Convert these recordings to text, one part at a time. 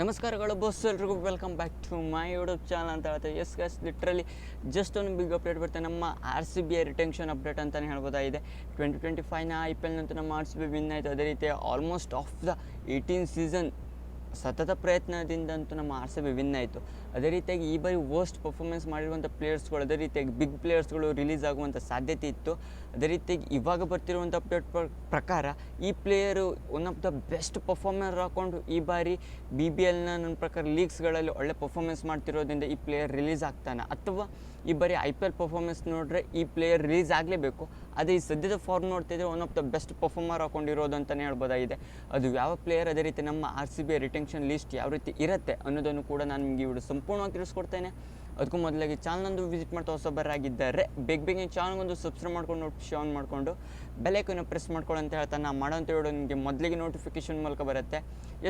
ನಮಸ್ಕಾರಗಳು ಬಸ್ ಎಲ್ರಿಗೂ. Welcome back to my YouTube channel ಅಂತ ಹೇಳ್ತೇವೆ. ಎಸ್ ಗಸ್ ಲಿಟ್ರಲಿ ಜಸ್ಟ್ ಒಂದು ಬಿಗ್ ಅಪ್ಡೇಟ್ ಬರುತ್ತೆ. ನಮ್ಮ R C B retention update ಅಂತಲೇ ಹೇಳ್ಬೋದಾಗಿದೆ ಟ್ವೆಂಟಿ ಟ್ವೆಂಟಿ ಫೈವ್ನ ಐ ಪಿ ಎಲ್ನಂತೂ ನಮ್ಮ ಆರ್ ಸಿ ಬಿ ವಿನ್ ಆಯಿತು. ಅದೇ ರೀತಿ almost of the eighteen season ಸತತ ಪ್ರಯತ್ನದಿಂದಂತೂ ನಮ್ಮ ಆರ್ ಸಿ ಬಿ ವಿನ್ ಆಯಿತು. ಅದೇ ರೀತಿಯಾಗಿ ಈ ಬಾರಿ ವರ್ಸ್ಟ್ ಪರ್ಫಾರ್ಮೆನ್ಸ್ ಮಾಡಿರುವಂಥ ಪ್ಲೇಯರ್ಸ್ಗಳು ಅದೇ ರೀತಿಯಾಗಿ ಬಿಗ್ ಪ್ಲೇಯರ್ಸ್ಗಳು ರಿಲೀಸ್ ಆಗುವಂಥ ಸಾಧ್ಯತೆ ಇತ್ತು. ಅದೇ ರೀತಿಯಾಗಿ ಇವಾಗ ಬರ್ತಿರುವಂಥ ಅಪ್ಡೇಟ್ ಪ್ರಕಾರ ಈ player one of the best performance ಹಾಕ್ಕೊಂಡು ಈ ಬಾರಿ ಬಿ ಬಿ ಎಲ್ನ ನನ್ನ ಪ್ರಕಾರ ಲೀಗ್ಸ್ಗಳಲ್ಲಿ ಒಳ್ಳೆ ಪರ್ಫಾರ್ಮೆನ್ಸ್ ಮಾಡ್ತಿರೋದ್ರಿಂದ ಈ ಪ್ಲೇಯರ್ ರಿಲೀಸ್ ಆಗ್ತಾನೆ? ಅಥವಾ ಈ ಬಾರಿ ಐ ಪಿ ಎಲ್ ಪರ್ಫಾರ್ಮೆನ್ಸ್ ನೋಡಿದ್ರೆ ಈ ಪ್ಲೇಯರ್ ರಿಲೀಸ್ ಆಗಲೇಬೇಕು? ಅದೇ ಈ ಸದ್ಯದ ಫಾರ್ಮ್ ನೋಡ್ತಿದ್ರೆ one of the best performer ಹಾಕೊಂಡಿರೋದು ಅಂತಲೇ ಹೇಳ್ಬೋದಾಗಿದೆ. ಅದು ಯಾವ ಪ್ಲೇಯರ್ ಅದೇ ರೀತಿ ನಮ್ಮ R C B retention list ಯಾವ ರೀತಿ ಇರುತ್ತೆ ಅನ್ನೋದನ್ನು ಕೂಡ ನಾನು ನಿಮಗೆ ಇವರು ಸಂಪೂರ್ಣವಾಗಿ ತಿಳಿಸ್ಕೊಡ್ತೇನೆ. ಅದಕ್ಕೂ ಮೊದಲಾಗಿ ಚಾನಲ್ನೊಂದು ವಿಸಿಟ್ ಮಾಡ್ತಾ ಹೊಸಬರಾಗಿದ್ದರೆ. ಬೇಗ ಬೇಗ ಚಾನಲ್ಗೊಂದು ಸಬ್ಸ್ಕ್ರೈಬ್ ಮಾಡ್ಕೊಂಡು ನೋಟಿಫಿಕೇಶನ್ ಆನ್ ಮಾಡಿಕೊಂಡು ಬೆಲೈಕನ್ನು ಪ್ರೆಸ್ ಮಾಡ್ಕೊಳ್ಳೋ ಅಂತ ಹೇಳ್ತಾ ನಾನು ಮಾಡೋಂಥ ವಿಡಿಯೋ ನಿಮಗೆ ಮೊದಲಿಗೆ ನೋಟಿಫಿಕೇಶನ್ ಮೂಲಕ ಬರುತ್ತೆ.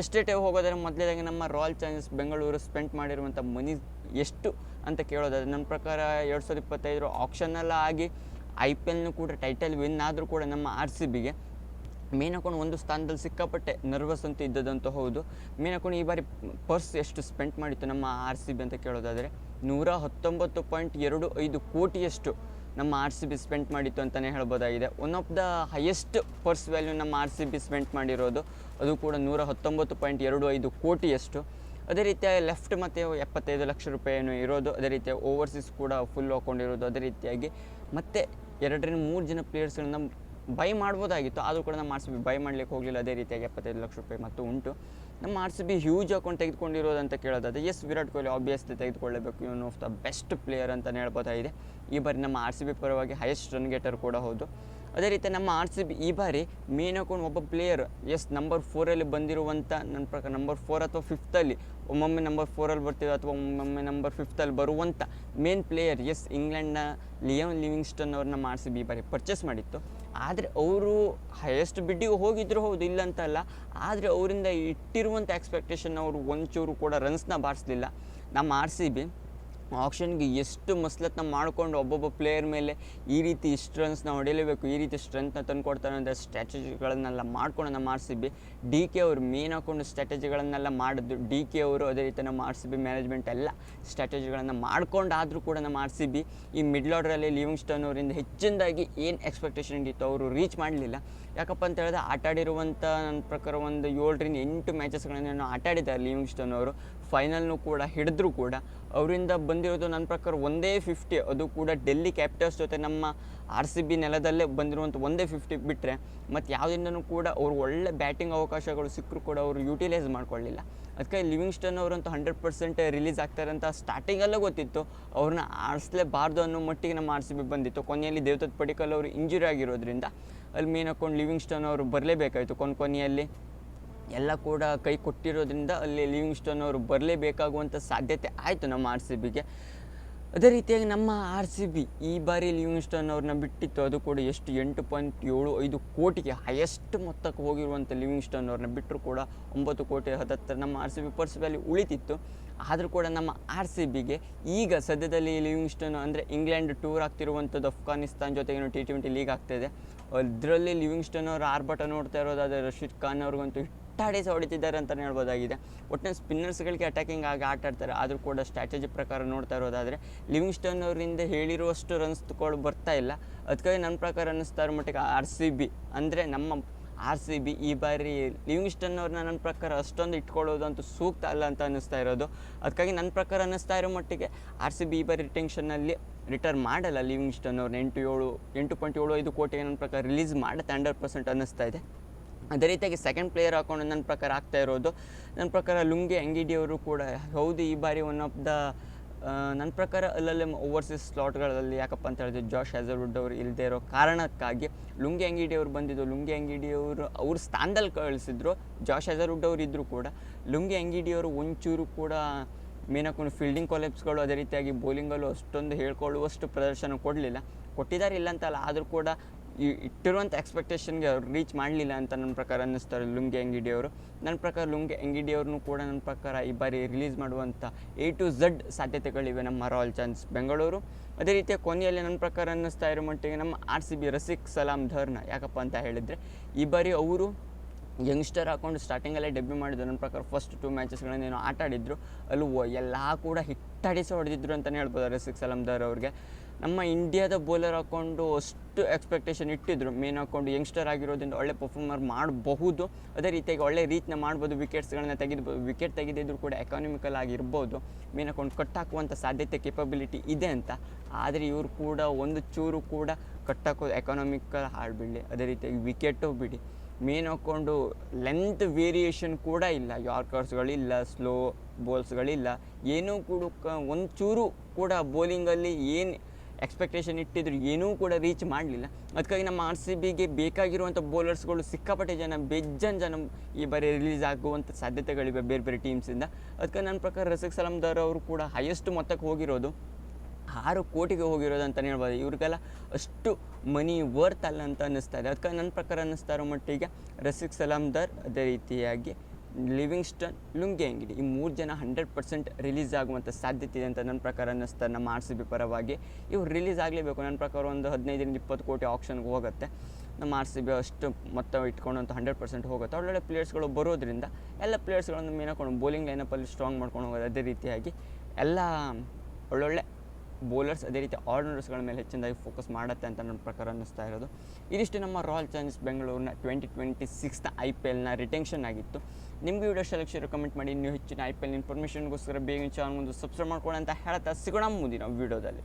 ಎಷ್ಟೇ ಹೋಗೋದ್ರೆ ಮೊದಲೇದಾಗಿ ನಮ್ಮ ರಾಯಲ್ ಚಾಲೆಂಜರ್ಸ್ ಬೆಂಗಳೂರು ಸ್ಪೆಂಡ್ ಮಾಡಿರುವಂಥ ಮನಿ ಎಷ್ಟು ಅಂತ ಕೇಳೋದಾದ್ರೆ ನನ್ನ ಪ್ರಕಾರ ಎರಡು ಸಾವಿರದ ಇಪ್ಪತ್ತೈದರ ಆಕ್ಷನ್ನೆಲ್ಲ ಆಗಿ ಐ ಪಿ ಎಲ್ನು ಕೂಡ ಟೈಟಲ್ ವಿನ್ ಆದರೂ ಕೂಡ ನಮ್ಮ ಆರ್ ಸಿ ಬಿಗೆ ಮೇನ್ ಅಕೌಂಟ್ ಒಂದು ಸ್ಥಾನದಲ್ಲಿ ಸಿಕ್ಕಾಪಟ್ಟೆ ನರ್ವಸ್ ಅಂತ ಇದ್ದದಂತ ಹೌದು. ಮೇನ್ ಅಕೌಂಟ್ ಈ ಬಾರಿ ಪರ್ಸ್ ಎಷ್ಟು ಸ್ಪೆಂಡ್ ಮಾಡಿತ್ತು ನಮ್ಮ ಆರ್ ಸಿ ಬಿ ಅಂತ ಕೇಳೋದಾದರೆ ನೂರ ಹತ್ತೊಂಬತ್ತು ಪಾಯಿಂಟ್ ಎರಡು ಐದು ಕೋಟಿಯಷ್ಟು ನಮ್ಮ ಆರ್ ಸಿ ಬಿ ಸ್ಪೆಂಡ್ ಮಾಡಿತ್ತು ಅಂತಲೇ ಹೇಳ್ಬೋದಾಗಿದೆ. One of the highest purse value ನಮ್ಮ ಆರ್ ಸಿ ಬಿ ಸ್ಪೆಂಡ್ ಮಾಡಿರೋದು. ಅದು ಕೂಡ ನೂರ ಹತ್ತೊಂಬತ್ತು ಪಾಯಿಂಟ್ ಎರಡು ಐದು ಕೋಟಿಯಷ್ಟು. ಅದೇ ರೀತಿಯಾಗಿ ಲೆಫ್ಟ್ ಮತ್ತು ಎಪ್ಪತ್ತೈದು ಲಕ್ಷ ರೂಪಾಯಿಯನ್ನು ಇರೋದು. ಅದೇ ರೀತಿಯಾಗಿ ಓವರ್ಸೀಸ್ ಕೂಡ ಫುಲ್ ಹಾಕೊಂಡಿರೋದು. ಅದೇ ರೀತಿಯಾಗಿ ಮತ್ತು ಎರಡರಿಂದ ಮೂರು ಜನ ಪ್ಲೇಯರ್ಸ್ಗಳನ್ನ ಬೈ ಮಾಡ್ಬೋದಾಗಿತ್ತು. ಆದರೂ ಕೂಡ ನಮ್ಮ ಆರ್ ಸಿ ಬಿ ಬೈ ಮಾಡ್ಲಿಕ್ಕೆ ಹೋಗಲಿಲ್ಲ. ಅದೇ ರೀತಿಯಾಗಿ ಎಪ್ಪತ್ತೈದು ಲಕ್ಷ ರೂಪಾಯಿ ಮತ್ತು ಉಂಟು. ನಮ್ಮ R C B huge account ತೆಗೆದುಕೊಂಡಿರೋದಂತ ಕೇಳೋದಾದ್ರೆ ಎಸ್ ವಿರಾಟ್ ಕೊಹ್ಲಿ ಆಬ್ವಿಯಸ್ಲಿ ತೆಗೆದುಕೊಳ್ಳಬೇಕು. ಇವನು ಆಫ್ ದ ಬೆಸ್ಟ್ ಪ್ಲೇಯರ್ ಅಂತಲೇ ಹೇಳ್ಬೋದಾಗಿದೆ ಈ ಬಾರಿ ನಮ್ಮ ಆರ್ ಸಿ ಬಿ ಪರವಾಗಿ ಹೈಯೆಸ್ಟ್ ರನ್ ಗೆಟರ್ ಕೂಡ ಹೌದು. ಅದೇ ರೀತಿ ನಮ್ಮ ಆರ್ ಸಿ ಬಿ ಈ ಬಾರಿ ಮೇನ್ ಅಕೌಂಟ್ ಒಬ್ಬ ಪ್ಲೇಯರ್ ಎಸ್ ನಂಬರ್ ಫೋರಲ್ಲಿ ಬಂದಿರುವಂಥ ನನ್ನ ಪ್ರಕಾರ ನಂಬರ್ ಫೋರ್ ಅಥವಾ ಫಿಫ್ತಲ್ಲಿ ಒಮ್ಮೊಮ್ಮೆ ನಂಬರ್ ಫೋರಲ್ಲಿ ಬರ್ತಿರೋ ಅಥವಾ ಒಮ್ಮೊಮ್ಮೆ ನಂಬರ್ ಫಿಫ್ತಲ್ಲಿ ಬರುವಂಥ ಮೇನ್ ಪ್ಲೇಯರ್ ಎಸ್ ಇಂಗ್ಲೆಂಡ್ನ ಲಿಯೋನ್ ಲಿವಿಂಗ್ಸ್ಟನ್ ಅವ್ರನ್ನ ಆರ್ ಬಿ ಈ ಬಾರಿ ಪರ್ಚೇಸ್ ಮಾಡಿತ್ತು. ಆದರೆ ಅವರು ಹೈಯೆಸ್ಟ್ ಬಿಡ್ಡಿಗೆ ಹೋಗಿದ್ರು ಹೌದು ಇಲ್ಲ ಅಂತಲ್ಲ ಆದರೆ ಅವರಿಂದ ಇಟ್ಟಿರುವಂಥ ಎಕ್ಸ್ಪೆಕ್ಟೇಷನ್ ಅವರು ಒಂಚೂರು ಕೂಡ ರನ್ಸ್ನ ಬಾರಿಸಲಿಲ್ಲ. ನಮ್ಮ ಆರ್ ಸಿ ಬಿ ಆಪ್ಷನ್ಗೆ ಎಷ್ಟು ಮಸ್ಲತ್ನ ಮಾಡ್ಕೊಂಡು ಒಬ್ಬೊಬ್ಬ ಪ್ಲೇಯರ್ ಮೇಲೆ ಈ ರೀತಿ ಇಷ್ಟು ರನ್ಸ್ನ ಹೊಡಿಲೇಬೇಕು, ಈ ರೀತಿ ಸ್ಟ್ರೆಂತ್ನ ತಂದುಕೊಡ್ತಾರೆ ಅಂತ ಸ್ಟ್ರಾಟಜಿಗಳನ್ನೆಲ್ಲ ಮಾಡ್ಕೊಂಡು ನಮ್ಮ R C B, D K ಅವರು ಮೇನ್ ಹಾಕೊಂಡು ಸ್ಟ್ರಾಟಜಿಗಳನ್ನೆಲ್ಲ ಮಾಡಿದ್ದು, ಡಿ ಕೆ ಅವರು ಅದೇ ರೀತಿ ನಮ್ಮ ಮ್ಯಾನೇಜ್ಮೆಂಟ್ ಎಲ್ಲ ಸ್ಟ್ರಾಟಜಿಗಳನ್ನು ಮಾಡ್ಕೊಂಡಾದರೂ ಕೂಡ ನಮ್ಮ ಆರ್ ಸಿ ಬಿ ಈ ಮಿಡ್ಲ್ ಆರ್ಡ್ರಲ್ಲಿ ಲಿವಿಂಗ್ಸ್ಟನ್ ಅವರಿಂದ ಹೆಚ್ಚಿನದಾಗಿ ಏನು ಎಕ್ಸ್ಪೆಕ್ಟೇಷನ್ ಇತ್ತು ಅವರು ರೀಚ್ ಮಾಡಲಿಲ್ಲ. ಯಾಕಪ್ಪ ಅಂತ ಹೇಳಿದ್ರೆ ಆಟಾಡಿರುವಂಥ ನನ್ನ ಪ್ರಕಾರ ಒಂದು ಏಳರಿಂದ ಎಂಟು ಮ್ಯಾಚಸ್ಗಳನ್ನು ಆಟಾಡಿದ್ದಾರೆ ಲಿವಿಂಗ್ ಲಿವಿಂಗ್ಸ್ಟನ್ ಅವರು. ಫೈನಲ್ನು ಕೂಡ ಹಿಡಿದ್ರು ಕೂಡ ಅವರಿಂದ ಬಂದಿರೋದು ನನ್ನ ಪ್ರಕಾರ ಒಂದೇ ಫಿಫ್ಟಿ ಅದು ಕೂಡ ಡೆಲ್ಲಿ ಕ್ಯಾಪಿಟಲ್ಸ್ ಜೊತೆ ನಮ್ಮ ಆರ್ ಸಿ ಬಿ ನೆಲದಲ್ಲೇ ಬಂದಿರುವಂಥ ಒಂದೇ ಫಿಫ್ಟಿ ಬಿಟ್ಟರೆ ಮತ್ತು ಯಾವುದರಿಂದನೂ ಕೂಡ ಅವರು ಒಳ್ಳೆ ಬ್ಯಾಟಿಂಗ್ ಅವಕಾಶಗಳು ಸಿಕ್ಕರೂ ಕೂಡ ಅವರು ಯೂಟಿಲೈಸ್ ಮಾಡ್ಕೊಳ್ಳಿಲ್ಲ. ಅದಕ್ಕೆ ಲಿವಿಂಗ್ಸ್ಟನ್ ಅವರಂತೂ ಹಂಡ್ರೆಡ್ ಪರ್ಸೆಂಟ್ ರಿಲೀಸ್ ಆಗ್ತಾರೆ ಅಂತ ಸ್ಟಾರ್ಟಿಂಗಲ್ಲೇ ಗೊತ್ತಿತ್ತು. ಅವ್ರನ್ನ ಆಡಿಸ್ಲೇಬಾರ್ದು ಅನ್ನೋ ಮಟ್ಟಿಗೆ ನಮ್ಮ ಆರ್ ಸಿ ಬಿ ಬಂದಿತ್ತು. ಕೊನೆಯಲ್ಲಿ ದೇವದತ್ ಪಡಿಕಲ್ ಅವರು ಇಂಜುರಿ ಆಗಿರೋದ್ರಿಂದ ಅಲ್ಲಿ ಮೇನ್ ಹಾಕೊಂಡು ಲಿವಿಂಗ್ಸ್ಟನ್ ಅವರು ಬರಲೇಬೇಕಾಯಿತು. ಕೊನೆ ಕೊನೆಯಲ್ಲಿ ಎಲ್ಲ ಕೂಡ ಕೈ ಕೊಟ್ಟಿರೋದ್ರಿಂದ ಅಲ್ಲಿ ಲಿವಿಂಗ್ ಸ್ಟೋನ್ ಅವರು ಬರಲೇಬೇಕಾಗುವಂಥ ಸಾಧ್ಯತೆ ಆಯಿತು ನಮ್ಮ ಆರ್ ಸಿ ಬಿಗೆ. ಅದೇ ರೀತಿಯಾಗಿ ನಮ್ಮ ಆರ್ ಸಿ ಬಿ ಈ ಬಾರಿ ಲಿವಿಂಗ್ ಸ್ಟೋನ್ ಅವ್ರನ್ನ ಬಿಟ್ಟಿತ್ತು. ಅದು ಕೂಡ ಎಷ್ಟು ಎಂಟು ಪಾಯಿಂಟ್ ಏಳು ಐದು ಕೋಟಿಗೆ ಹೈಯೆಸ್ಟ್ ಮೊತ್ತಕ್ಕೆ ಹೋಗಿರುವಂಥ ಲಿವಿಂಗ್ ಸ್ಟೋನ್ ಅವ್ರನ್ನ ಬಿಟ್ಟರು ಕೂಡ ಒಂಬತ್ತು ಕೋಟಿ ಹತ್ತತ್ತರ ನಮ್ಮ R C B purse value ಉಳಿತಿತ್ತು. ಆದರೂ ಕೂಡ ನಮ್ಮ ಆರ್ ಸಿ ಬಿಗೆ ಈಗ ಸದ್ಯದಲ್ಲಿ ಲಿವಿಂಗ್ ಸ್ಟೋನ್ ಅಂದರೆ ಇಂಗ್ಲೆಂಡ್ ಟೂರ್ ಆಗ್ತಿರುವಂಥದ್ದು ಅಫ್ಘಾನಿಸ್ತಾನ್ ಜೊತೆಗೇನು ಟಿ ಟ್ವೆಂಟಿ ಲೀಗ್ ಆಗ್ತಾಯಿದೆ ಅದರಲ್ಲಿ ಲಿವಿಂಗ್ಸ್ಟನ್ ಅವರು ಆರ್ಭಟ ನೋಡ್ತಾ ಇರೋದಾದರೆ ರಶೀದ್ ಖಾನ್ ಅವ್ರಿಗಂತೂ ಹಿಟ್ಟಾಡಿಸಿ ಹೊಡಿತಿದ್ದಾರೆ ಅಂತಲೇ ಹೇಳ್ಬೋದಾಗಿದೆ. ಒಟ್ಟಿನ ಸ್ಪಿನ್ನರ್ಸ್ಗಳಿಗೆ ಅಟ್ಯಾಕಿಂಗ್ ಆಗಿ ಆಟ ಆಡ್ತಾರೆ. ಆದರೂ ಕೂಡ ಸ್ಟ್ರಾಟಜಿ ಪ್ರಕಾರ ನೋಡ್ತಾ ಇರೋದಾದರೆ ಲಿವಿಂಗ್ಸ್ಟನ್ ಅವರಿಂದ ಹೇಳಿರುವಷ್ಟು ರನ್ಸ್ ತಗೊಳ್ಳೋ ಬರ್ತಾ ಇಲ್ಲ. ಅದಕ್ಕಾಗಿ ನನ್ನ ಪ್ರಕಾರ ಅನ್ನಿಸ್ತಾ ಇರೋ ಮಟ್ಟಿಗೆ ಆರ್ ಸಿ ಬಿ ಅಂದರೆ ನಮ್ಮ ಆರ್ ಸಿ ಬಿ ಈ ಬಾರಿ ಲಿವಿಂಗ್ಸ್ಟನ್ ಅವ್ರನ್ನ ನನ್ನ ಪ್ರಕಾರ ಅಷ್ಟೊಂದು ಇಟ್ಕೊಳ್ಳೋದು ಅಂತೂ ಸೂಕ್ತ ಅಲ್ಲ ಅಂತ ಅನ್ನಿಸ್ತಾ ಇರೋದು. ಅದಕ್ಕಾಗಿ ನನ್ನ ಪ್ರಕಾರ ಅನ್ನಿಸ್ತಾ ಇರೋ ಮಟ್ಟಿಗೆ ಆರ್ ಸಿ ಬಿ ಈ ಬಾರಿ ರಿಟೆನ್ಷನ್ನಲ್ಲಿ ರಿಟರ್ನ್ ಮಾಡಲ್ಲ ಲಿವಿಂಗ್ಸ್ಟನ್ ಅವ್ರನ್ನ ಎಂಟು ಏಳು, ಎಂಟು ಪಾಯಿಂಟ್ ಏಳು ಐದು ಕೋಟಿಗೆ ನನ್ನ ಪ್ರಕಾರ ರಿಲೀಸ್ ಮಾಡುತ್ತೆ ಹಂಡ್ರೆಡ್ ಪರ್ಸೆಂಟ್ ಅನ್ನಿಸ್ತಾ ಇದೆ. ಅದೇ ರೀತಿಯಾಗಿ ಸೆಕೆಂಡ್ ಪ್ಲೇಯರ್ ಹಾಕೊಂಡು ನನ್ನ ಪ್ರಕಾರ ಆಗ್ತಾ ಇರೋದು. ನನ್ನ ಪ್ರಕಾರ ಲುಂಗಿ ಅಂಗಿಡಿಯವರು ಕೂಡ ಹೌದು, ಈ ಬಾರಿ ಒನ್ ಆಫ್ ದ ನನ್ನ ಪ್ರಕಾರ ಅಲ್ಲಲ್ಲಿ ಓವರ್ಸೀಸ್ ಸ್ಲಾಟ್ಗಳಲ್ಲಿ ಯಾಕಪ್ಪ ಅಂತ ಹೇಳಿದ್ರೆ ಜಾಶ್ ಹ್ಯಾಸರ್ವುಡ್ ಅವರು ಇಲ್ಲದೆ ಇರೋ ಕಾರಣಕ್ಕಾಗಿ ಲುಂಗಿ, ಅಂಗಿಡಿ ಅವರು ಬಂದಿದ್ದು. ಲುಂಗಿ ಅಂಗಿಡಿಯವರು ಅವ್ರ ಸ್ಥಾನದಲ್ಲಿ ಕಳಿಸಿದ್ರು. ಜಾಶ್ ಹ್ಯಾಸರ್ವುಡ್ ಅವರು ಇದ್ದರೂ ಕೂಡ. ಲುಂಗಿ ಅಂಗಿಡಿಯವರು ಒಂಚೂರು ಕೂಡ ಮೇನ್ ಹಾಕೊಂಡು ಫೀಲ್ಡಿಂಗ್ ಕಾಲೆಪ್ಸ್ಗಳು ಅದೇ ರೀತಿಯಾಗಿ ಬೌಲಿಂಗಲ್ಲೂ ಅಷ್ಟೊಂದು ಹೇಳ್ಕೊಳ್ಳುವಷ್ಟು ಪ್ರದರ್ಶನ ಕೊಡಲಿಲ್ಲ. ಕೊಟ್ಟಿದ್ದಾರೆ ಇಲ್ಲ ಅಂತಲ್ಲ ಆದರೂ ಕೂಡ ಈ ಇಟ್ಟಿರುವಂಥ ಎಕ್ಸ್ಪೆಕ್ಟೇಷನ್ಗೆ ಅವ್ರು ರೀಚ್ ಮಾಡಲಿಲ್ಲ ಅಂತ ನನ್ನ ಪ್ರಕಾರ ಅನ್ನಿಸ್ತಾರೆ ಲುಂಗೆ ಅಂಗಿಡಿಯವರು ನನ್ನ ಪ್ರಕಾರ ಲುಂಗೆ ಅಂಗಿಡಿಯವ್ರನ್ನೂ ಕೂಡ ನನ್ನ ಪ್ರಕಾರ ಈ ಬಾರಿ ರಿಲೀಸ್ ಮಾಡುವಂಥ ಎ ಟು ಝಡ್ ಸಾಧ್ಯತೆಗಳಿವೆ ನಮ್ಮ ರಾಯಲ್ ಚಾನ್ಸ್ ಬೆಂಗಳೂರು. ಅದೇ ರೀತಿಯ ಕೊನೆಯಲ್ಲಿ ನನ್ನ ಪ್ರಕಾರ ಅನ್ನಿಸ್ತಾ ಇರೋ ಮಟ್ಟಿಗೆ ನಮ್ಮ R C B Rasikh Salam ಧರ್ನ, ಯಾಕಪ್ಪ ಅಂತ ಹೇಳಿದರೆ ಈ ಬಾರಿ ಅವರು ಯಂಗ್ಸ್ಟರ್ ಹಾಕೊಂಡು ಸ್ಟಾರ್ಟಿಂಗಲ್ಲೇ ಡೆಬ್ಯೂ ಮಾಡಿದ್ರು. ನನ್ನ ಪ್ರಕಾರ ಫಸ್ಟ್ ಟು ಮ್ಯಾಚಸ್ಗಳನ್ನೇನೋ ಆಟ ಆಡಿದ್ರು. ಅಲ್ಲೂ ಎಲ್ಲ ಕೂಡ ಹಿಟ್ಟಡಿಸಿ ಹೊಡೆದಿದ್ರು ಅಂತಲೇ ಹೇಳ್ಬೋದು ರಸಿಕ್ ಧರ್ ಅವ್ರಿಗೆ. ನಮ್ಮ ಇಂಡಿಯಾದ ಬೌಲರ್ ಹಾಕ್ಕೊಂಡು ಅಷ್ಟು ಎಕ್ಸ್ಪೆಕ್ಟೇಷನ್ ಇಟ್ಟಿದ್ರು. ಮೇನ್ ಹಾಕ್ಕೊಂಡು ಯಂಗ್ಸ್ಟರ್ ಆಗಿರೋದ್ರಿಂದ ಒಳ್ಳೆ ಪರ್ಫಾರ್ಮರ್ ಮಾಡಬಹುದು. ಅದೇ ರೀತಿಯಾಗಿ ಒಳ್ಳೆ ರೀತಿನ ಮಾಡ್ಬೋದು. ವಿಕೆಟ್ಸ್ಗಳನ್ನ ತೆಗೆದ್ಬೋದು ವಿಕೆಟ್ ತೆಗೆದಿದ್ರು ಕೂಡ ಎಕಾನಮಿಕಲ್ ಆಗಿರ್ಬೋದು. ಮೇನ್ ಹಾಕೊಂಡು ಕಟ್ ಹಾಕುವಂಥ ಸಾಧ್ಯತೆ ಕೆಪಬಿಲಿಟಿ ಇದೆ ಅಂತ. ಆದರೆ ಇವರು ಕೂಡ ಒಂದು ಚೂರು ಕೂಡ ಕಟ್ ಹಾಕೋ ಎಕಾನಮಿಕಲ್ ಹಾಡ್ಬಿಡಲಿ ಅದೇ ರೀತಿಯಾಗಿ ವಿಕೆಟು ಬಿಡಿ. ಮೇನ್ ಹಾಕ್ಕೊಂಡು ಲೆಂತ್ ವೇರಿಯೇಷನ್ ಕೂಡ ಇಲ್ಲ. ಯಾರ್ಕರ್ಸ್ಗಳಿಲ್ಲ ಸ್ಲೋ ಬೋಲ್ಸ್ಗಳಿಲ್ಲ ಏನೂ ಕೂಡ ಒಂದು ಚೂರು ಕೂಡ ಬೌಲಿಂಗಲ್ಲಿ ಏನು ಎಕ್ಸ್ಪೆಕ್ಟೇಷನ್ ಇಟ್ಟಿದ್ರು, ಏನೂ ಕೂಡ ರೀಚ್ ಮಾಡಲಿಲ್ಲ. ಅದಕ್ಕಾಗಿ ನಮ್ಮ ಆರ್ ಸಿ ಬಿಗೆ ಬೇಕಾಗಿರುವಂಥ ಬೌಲರ್ಸ್ಗಳು ಸಿಕ್ಕಾಪಟ್ಟೆ ಜನ ಬೆಜ್ಜನ್ ಜನ ಈ ಬಾರಿ ರಿಲೀಸ್ ಆಗುವಂಥ ಸಾಧ್ಯತೆಗಳಿವೆ ಬೇರೆ ಬೇರೆ ಟೀಮ್ಸಿಂದ ಅದಕ್ಕೆ ನನ್ನ ಪ್ರಕಾರ ರಸಿಕ್ ಸಲಾಮ್ದಾರ್ ಅವರು ಕೂಡ ಹೈಯೆಸ್ಟ್ ಮೊತ್ತಕ್ಕೆ ಹೋಗಿರೋದು, ಆರು ಕೋಟಿಗೆ ಹೋಗಿರೋದು ಅಂತಲೇ ಹೇಳ್ಬೋದು. ಇವ್ರಿಗೆಲ್ಲ ಅಷ್ಟು ಮನಿ ವರ್ತ್ ಅಲ್ಲ ಅಂತ ಅನ್ನಿಸ್ತಾ ಇದೆ. ಅದಕ್ಕೆ ನನ್ನ ಪ್ರಕಾರ ಅನ್ನಿಸ್ತಾ ಇರೋ ಮಟ್ಟಿಗೆ ರಸಿಕ್ ಸಲಾಮ್ದಾರ್ ಅದೇ ರೀತಿಯಾಗಿ ಲಿವಿಂಗ್ಸ್ಟನ್ ಲುಂಗೆ ಅಂಗಡಿ ಈ ಮೂರು ಜನ ಹಂಡ್ರೆಡ್ ಪರ್ಸೆಂಟ್ ರಿಲೀಸ್ ಆಗುವಂಥ ಸಾಧ್ಯತೆ ಇದೆ ಅಂತ ನನ್ನ ಪ್ರಕಾರ ಅನ್ನಿಸ್ತಾರೆ ನಮ್ಮ ಆರ್ ಸಿ ಬಿ ಪರವಾಗಿ. ಇವ್ರು ರಿಲೀಸ್ ಆಗಲೇಬೇಕು. ನನ್ನ ಪ್ರಕಾರ ಒಂದು ಹದಿನೈದರಿಂದ ಇಪ್ಪತ್ತು ಕೋಟಿ ಆಪ್ಷನ್ಗೆ ಹೋಗುತ್ತೆ. ನಮ್ಮ ಆರ್ ಸಿ ಬಿ ಅಷ್ಟು ಮೊತ್ತ ಇಟ್ಕೊಂಡು ಅಂತ ಹಂಡ್ರೆಡ್ ಪರ್ಸೆಂಟ್ ಹೋಗುತ್ತೆ. ಒಳ್ಳೊಳ್ಳೆ ಪ್ಲೇಯರ್ಸ್ಗಳು ಬರೋದ್ರಿಂದ ಎಲ್ಲ ಪ್ಲೇಯರ್ಸ್ಗಳನ್ನು ಮೇನಕೊಂಡು ಬೌಲಿಂಗ್ ಲೈನಪ್ಪಲ್ಲಿ ಸ್ಟ್ರಾಂಗ್ ಮಾಡ್ಕೊಂಡು ಹೋಗೋದು ಅದೇ ರೀತಿಯಾಗಿ. ಎಲ್ಲ ಒಳ್ಳೊಳ್ಳೆ ಬೌಲರ್ಸ್ ಅದೇ ರೀತಿ ಆಲ್ರೌಂಡರ್ಸ್ಗಳ ಮೇಲೆ ಹೆಚ್ಚಿನದಾಗಿ ಫೋಕಸ್ ಮಾಡುತ್ತೆ ಅಂತ ನನ್ನ ಪ್ರಕಾರ ಅನ್ನಿಸ್ತಾ ಇರೋದು. ಇದಿಷ್ಟು ನಮ್ಮ ರಾಯಲ್ ಚಾಲೆಂಜರ್ಸ್ ಬೆಂಗಳೂರಿನ ಟ್ವೆಂಟಿ ಟ್ವೆಂಟಿ ಸಿಕ್ಸ್ನ ಐ ಪಿ ಎಲ್ನ ರಿಟೆನ್ಷನ್ ಆಗಿತ್ತು. ನಿಮಗೆ ವಿಡಿಯೋ ಸೆಲೆಕ್ಷನ್ ಕಮೆಂಟ್ ಮಾಡಿ ನೀವು ಹೆಚ್ಚಿನ ಐ ಪಿ ಎಲ್ ಇನ್ಫಾರ್ಮೇಷನ್ಗೋಸ್ಕರ ಬೇಗ ಚಾನಲ್ ಒಂದು ಸಬ್ಸ್ಕ್ರೈಬ್ ಮಾಡ್ಕೊಳ್ಳಿ ಅಂತ ಹೇಳ್ತಾ ಸಿಗೋಣ ಮುಂದಿನ ವೀಡಿಯೋದಲ್ಲಿ